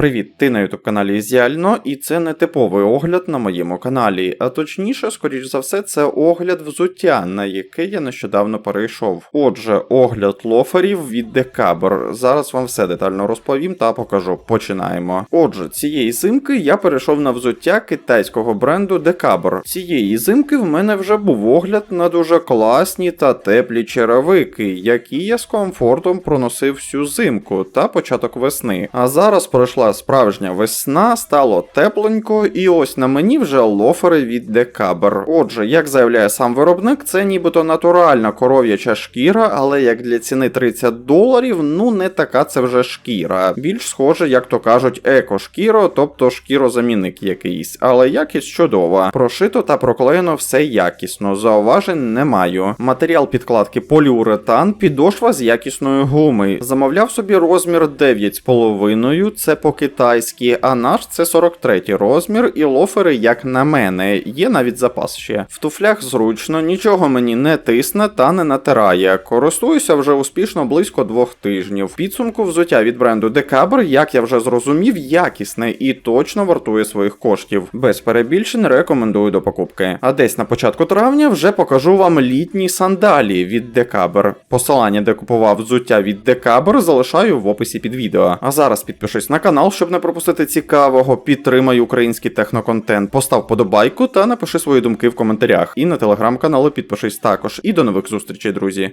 Привіт, ти на youtube каналі Ізіально, і це не типовий огляд на моєму каналі, а точніше, скоріш за все, це огляд взуття, на яке я нещодавно перейшов. Отже, огляд лоферів від Декабр. Зараз вам все детально розповім та покажу. Починаємо. Отже, цієї зимки я перейшов на взуття китайського бренду Декабр. Цієї зимки в мене вже був огляд на дуже класні та теплі черевики, які я з комфортом проносив всю зимку та початок весни. А зараз пройшла справжня весна, стало тепленько, і ось на мені вже лофери від Декабр. Отже, як заявляє сам виробник, це нібито натуральна коров'яча шкіра, але як для ціни 30 доларів, ну не така це вже шкіра. Більш схоже, як то кажуть, еко-шкіро, тобто шкірозамінник якийсь, але якість чудова. Прошито та проклеєно все якісно, зауважень не маю. Матеріал підкладки поліуретан, підошва з якісної гуми. Замовляв собі розмір 9,5, це по-китайськи, а наш це 43 розмір, і лофери, як на мене, є навіть запас ще. В туфлях зручно, нічого мені не тисне та не натирає. Користуюся вже успішно близько двох тижнів. Підсумку взуття від бренду Декабр, як я вже зрозумів, якісне і точно вартує своїх коштів. Без перебільшень рекомендую до покупки. А десь на початку травня вже покажу вам літні сандалі від Декабр. Посилання, де купував взуття від Декабр, залишаю в описі під відео. А зараз підпишись на канал, щоб не пропустити цікавого. Підтримай український техноконтент, постав подобайку та напиши свої думки в коментарях. І на телеграм-каналу підпишись також. І до нових зустрічей, друзі.